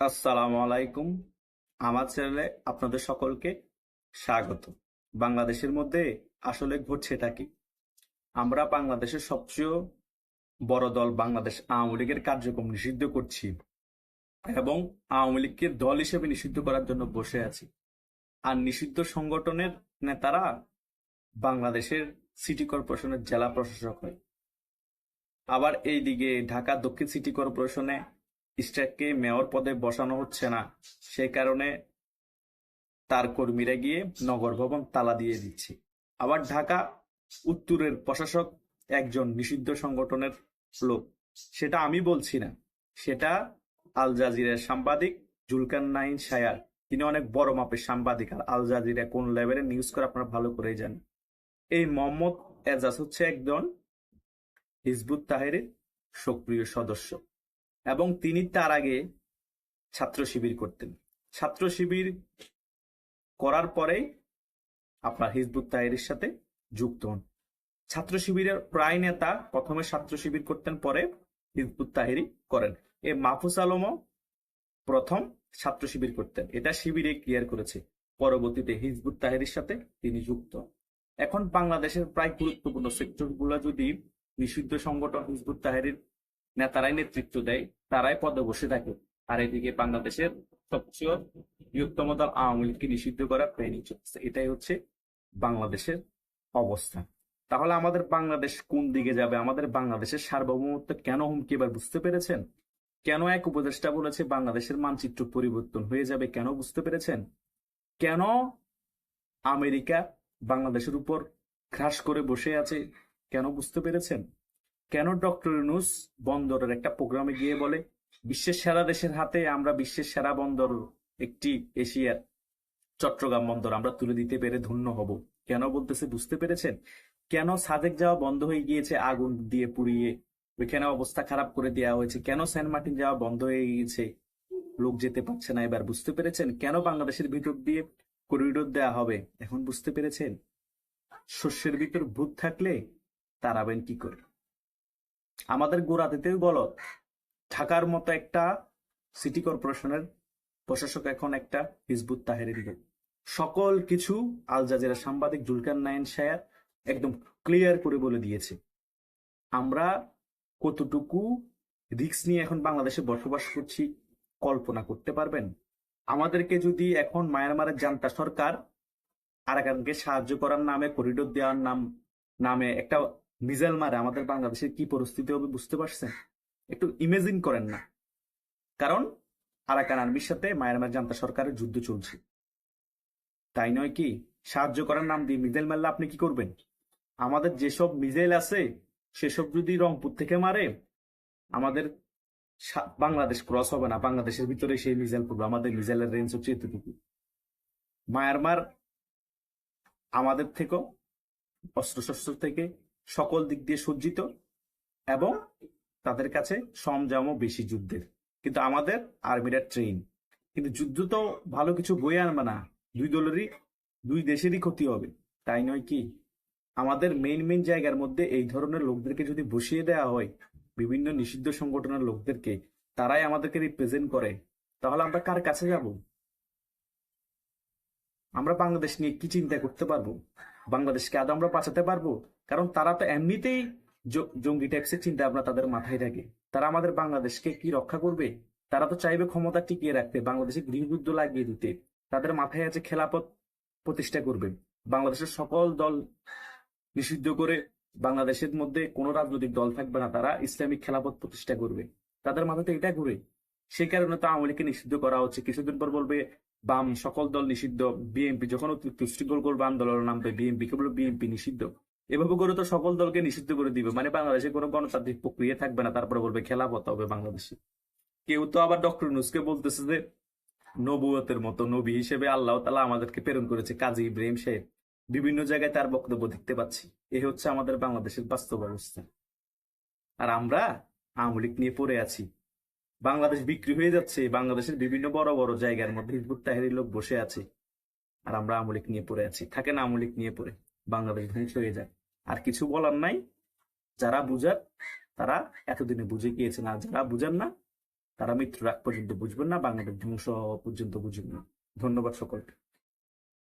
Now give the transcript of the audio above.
আসসালামু আলাইকুম। আমার চ্যানেলে আপনাদের সকলকে স্বাগত। বাংলাদেশের মধ্যে আসলে ঘটছেটা কি? আমরা বাংলাদেশের সবচেয়ে বড় দল বাংলাদেশ আওয়ামী লীগের কার্যক্রম নিষিদ্ধ করছি এবং আওয়ামী লীগকে দল হিসেবে নিষিদ্ধ করার জন্য বসে আছি। আর নিষিদ্ধ সংগঠনের নেতারা বাংলাদেশের সিটি কর্পোরেশনের জেলা প্রশাসক হয়। আবার এইদিকে ঢাকা দক্ষিণ সিটি কর্পোরেশনে স্ট্যাককে মেয়র পদে বসানো হচ্ছে না। সেই কারণে তার কর্মীরা গিয়ে নগর ভবন তালা দিয়ে দিচ্ছে। আবার ঢাকা উত্তরের প্রশাসক একজন নিষিদ্ধ সংগঠনের লোক। সেটা আমি বলছি না। সেটা আল জাজিরার সাংবাদিক জুলকান নাইন সায়ার তিনি অনেক বড় মাপের সাংবাদিক। আর আল জাজিরা কোন লেভেলের নিউজ করে আপনারা ভালো করেই জানেন। এই মোহাম্মদ এজাজ হচ্ছে একজন হিজবুত তাহেরের সক্রিয় সদস্য। এবং তিনি তার আগে ছাত্র শিবির করতেন। ছাত্র শিবির করার পরেই আপনার হিজবুত তাহেরের সাথে যুক্ত হন। ছাত্র শিবিরের প্রায় নেতা প্রথমে ছাত্র শিবির করতেন, পরে হিজবুত তাহেরি করেন। এ মাহফুজ আলমও প্রথম ছাত্র শিবির করতেন। এটা শিবিরে ক্লিয়ার করেছে। পরবর্তীতে হিজবুত তাহেরির সাথে তিনি যুক্ত। এখন বাংলাদেশের প্রায় গুরুত্বপূর্ণ সেক্টরগুলো যদি নিষিদ্ধ সংগঠন হিজবুত তাহেরির নেতারাই নেতৃত্ব দেয়, তারাই পদে বসে থাকে। আর এদিকে বাংলাদেশের সবচেয়ে বৃহত্তম দল আওয়ামী লীগকে নিষিদ্ধ করার প্ল্যানিং চলছে এটাই হচ্ছে বাংলাদেশের অবস্থা তাহলে আমাদের বাংলাদেশ কোন দিকে যাবে? আমাদের বাংলাদেশের সার্বভৌমত্ব কেন হুমকি এবার বুঝতে পেরেছেন? কেন এক উপদেষ্টা বলেছে বাংলাদেশের মানচিত্র পরিবর্তন হয়ে যাবে কেন বুঝতে পেরেছেন? কেন আমেরিকা বাংলাদেশের উপর ঘ্রাস করে বসে আছে কেন বুঝতে পেরেছেন? কেন ডক্টর ইউনুস বন্দরের একটা প্রোগ্রামে গিয়ে বলে, বিশ্বের সেরা দেশের হাতে আমরা বিশ্বের সেরা বন্দর, একটি এশিয়ার চট্টগ্রাম বন্দর, আমরা তুলে দিতে পেরে ধন্য হব। কেন বলতেছে, বুঝতে পেরেছেন? কেন সাদেক যাওয়া বন্ধ হয়ে গিয়েছে, আগুন দিয়ে পুড়িয়ে? ওইখানে অবস্থা খারাপ করে দেওয়া হয়েছে। কেন সেন্ট মার্টিন যাওয়া বন্ধ হয়ে গিয়েছে? লোক যেতে পারছে না এবার, বুঝতে পেরেছেন? কেন বাংলাদেশের ভিতর দিয়ে করিডোর দেওয়া হবে? এখন বুঝতে পেরেছেন? শস্যের ভিতর ভূত থাকলে তারাবেন কি করে? আমাদের গোড়াতেতেও গলত ঢাকার মতো একটা সিটি কর্পোরেশনের প্রশাসক এখন একটা হিজবুত তাহেরের লোক সকল কিছু আল জাজিরা সাংবাদিক জুলকান নাইন সায়ার একদম ক্লিয়ার করে বলে দিয়েছে। আমরা কতটুকু রিস্ক নিয়ে এখন বাংলাদেশে বসবাস করছি কল্পনা করতে পারবেন? আমাদেরকে যদি এখন মায়ানমারের জান্তা সরকার আরাকানকে সাহায্য করার নামে করিডোর দেওয়ার নাম, নামে একটা মিজাইল মারে, আমাদের বাংলাদেশের কি পরিস্থিতি হবে বুঝতে পারছেন? একটু ইমেজিন করেন না। কারণ আরাকান আর্মির সাথে মায়ানমার জান্তা সরকারের যুদ্ধ চলছে। তাই নয় কি? সাহায্য করার নাম দিয়ে মিজাইল মারলে আপনি কি করবেন? আমাদের যেসব মিজাইল আছে, সেসব যদি রংপুর থেকে মারে, আমাদের বাংলাদেশ ক্রস হবে না। বাংলাদেশের ভিতরে সেই মিজাইল পড়বে। আমাদের মিজাইলের রেঞ্জ হচ্ছে এতটুকু। মায়ানমার আমাদের থেকেও অস্ত্রশস্ত্র থেকে সকল দিক দিয়ে সজ্জিত এবং তাদের কাছে সরঞ্জামও বেশি যুদ্ধের। কিন্তু আমাদের আর্মিরা ট্রেন। কিন্তু যুদ্ধ তো ভালো কিছু বয়ে আনবে না। দুই দলেরই, দুই দেশেরই ক্ষতি হবে। তাই নয় কি? আমাদের মেইন মেইন জায়গার মধ্যে এই ধরনের লোকদেরকে যদি বসিয়ে দেওয়া হয়, বিভিন্ন নিষিদ্ধ সংগঠনের লোকদেরকে, তারাই আমাদেরকে রিপ্রেজেন্ট করে, তাহলে আমরা কার কাছে যাব? আমরা বাংলাদেশ নিয়ে কি চিন্তা করতে পারব? বাংলাদেশকে আদৌ আমরা বাঁচাতে পারব? কারণ তারা তো এমনিতেই জঙ্গি ট্যাক্সের চিন্তা ভাবনা তাদের মাথায় থাকে তারা আমাদের বাংলাদেশকে কি রক্ষা করবে? তারা তো চাইবে ক্ষমতা টিকিয়ে রাখতে, বাংলাদেশে গৃহযুদ্ধ লাগিয়ে দিতে। তাদের মাথায় আছে খেলাপথ প্রতিষ্ঠা করবে। বাংলাদেশের সকল দল নিষিদ্ধ করে বাংলাদেশের মধ্যে কোনো রাজনৈতিক দল থাকবে না, তারা ইসলামিক খেলাপথ প্রতিষ্ঠা করবে। তাদের মাথাতে এটা ঘুরে। সেই কারণে তো আওয়ামী লীগকে নিষিদ্ধ করা হচ্ছে। কিছুদিন পর বলবে বাম সকল দল নিষিদ্ধ, বিএনপি যখন অতিরিক্ত করবে আন্দোলন নামবে বিএনপি কে বলবে বিএনপি নিষিদ্ধ। এভাবে করে তো সকল দলকে নিষিদ্ধ করে দিবে। মানে বাংলাদেশে কোনো গণতান্ত্রিক প্রক্রিয়া থাকবে না, তারপরে বলবে খেলাপথ হবে বাংলাদেশে। কেউ তো আবার ডক্টর নুসকে বলতেছে যে, নবুয়তের মতো নবী হিসেবে আল্লাহ তালা আমাদেরকে প্রেরণ করেছে কাজী ইব্রাহিম সাহেব। বিভিন্ন জায়গায় তার বক্তব্য দেখতে পাচ্ছি। এ হচ্ছে আমাদের বাংলাদেশের বাস্তব অবস্থা। আর আমরা আওয়ামী লীগ নিয়ে পড়ে আছি। বাংলাদেশ বিক্রি হয়ে যাচ্ছে বাংলাদেশের বিভিন্ন বড় বড় জায়গার মধ্যে হিজবুত তাহেরির লোক বসে আছে। আর আমরা আমলিক নিয়ে পড়ে আছি। থাকে না আমলিক নিয়ে পড়ে। বাংলাদেশ ধ্বংস হয়ে যায়। আর কিছু বলার নাই। যারা বুঝার, তারা এতদিনে বুঝে গিয়েছেন। আর যারা বুঝান না, তারা মৃত্যুর আগ পর্যন্ত বুঝবেন না। বাংলাদেশ ধ্বংস পর্যন্ত বুঝবেন না। ধন্যবাদ সকলকে।